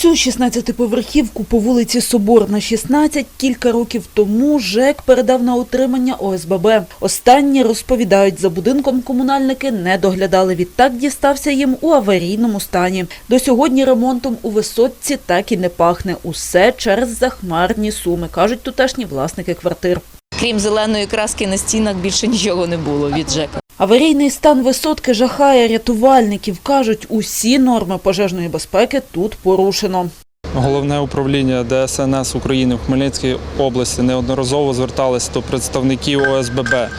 Цю 16-поверхівку по вулиці Соборна, 16 кілька років тому ЖЕК передав на утримання ОСББ. Останні розповідають, за будинком комунальники не доглядали. Відтак дістався їм у аварійному стані. До сьогодні ремонтом у висотці так і не пахне. Усе через захмарні суми, кажуть тутешні власники квартир. Крім зеленої краски на стінах більше нічого не було від ЖЕКа. Аварійний стан висотки жахає рятувальників. Кажуть, усі норми пожежної безпеки тут порушено. Головне управління ДСНС України в Хмельницькій області неодноразово зверталося до представників ОСББ е,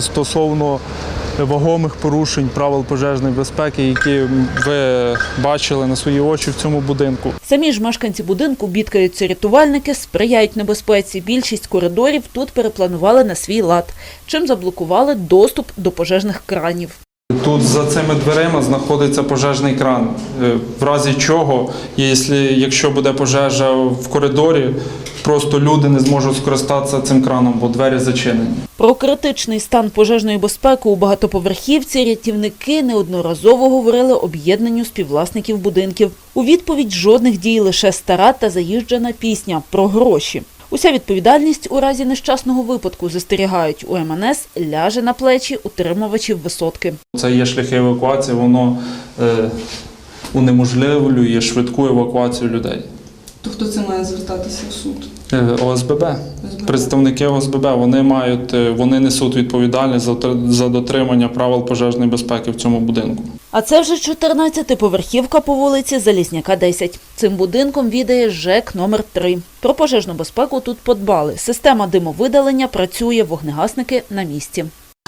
стосовно вагомих порушень правил пожежної безпеки, які ви бачили на свої очі в цьому будинку. Самі ж мешканці будинку бідкаються рятувальники, сприяють небезпеці. Більшість коридорів тут перепланували на свій лад, чим заблокували доступ до пожежних кранів. Тут за цими дверима знаходиться пожежний кран, е, в разі чого, якщо, якщо буде пожежа в коридорі, просто люди не зможуть скористатися цим краном, бо двері зачинені. Про критичний стан пожежної безпеки у багатоповерхівці рятівники неодноразово говорили об'єднанню співвласників будинків. У відповідь жодних дій, лише стара та заїжджена пісня про гроші. Уся відповідальність у разі нещасного випадку застерігають у МНС ляже на плечі утримувачів висотки. Це є шляхи евакуації, воно е, унеможливлює швидку евакуацію людей. То хто це має звертатися в суд? Е, ОСББ, представники ОСББ, вони мають, е, вони несуть відповідальність за, за дотримання правил пожежної безпеки в цьому будинку. А це вже 14-поверхівка по вулиці Залізняка, 10. Цим будинком відає ЖЕК номер 3 Про пожежну безпеку тут подбали. Система димовидалення працює, вогнегасники на місці.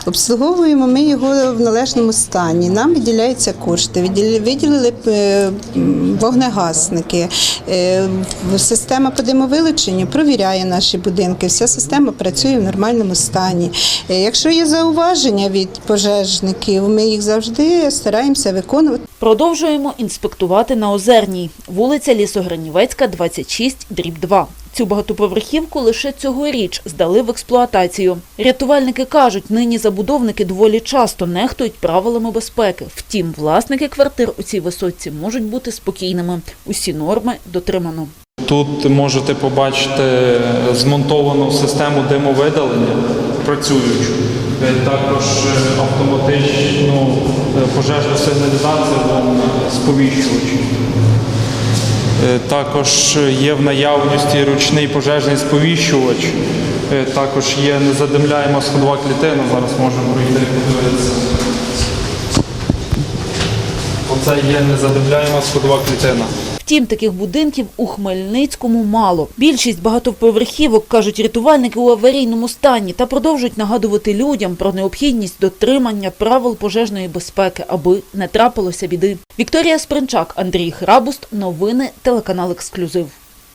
Обслуговуємо ми його в належному стані. Нам виділяються кошти, виділи- виділили е, вогнегасники. Е, Система по димовилученню провіряє наші будинки. Вся система працює в нормальному стані. Е, Якщо є зауваження від пожежників, ми їх завжди стараємося виконувати. Продовжуємо інспектувати на Озерній. Вулиця Лісогранівецька, 26, дріб 2. Цю багатоповерхівку лише цьогоріч здали в експлуатацію. Рятувальники кажуть, нині забудовники доволі часто нехтують правилами безпеки. Втім, власники квартир у цій висотці можуть бути спокійними. Усі норми дотримано. Тут можете побачити змонтовану систему димовидалення працюючу. Також е, автоматичну е, пожежну сигналізацію вон, сповіщувачі. Е, Також є в наявності ручний пожежний сповіщувач. Е, Також є незадимляємо сходова клітина. Зараз можемо пройти подивитися. Оце є незадимляєма сходова клітина. Втім, таких будинків у Хмельницькому мало. Більшість багатоповерхівок, кажуть рятувальники, у аварійному стані та продовжують нагадувати людям про необхідність дотримання правил пожежної безпеки, аби не трапилося біди. Вікторія Спринчак, Андрій Храбуст. Новини телеканал Ексклюзив.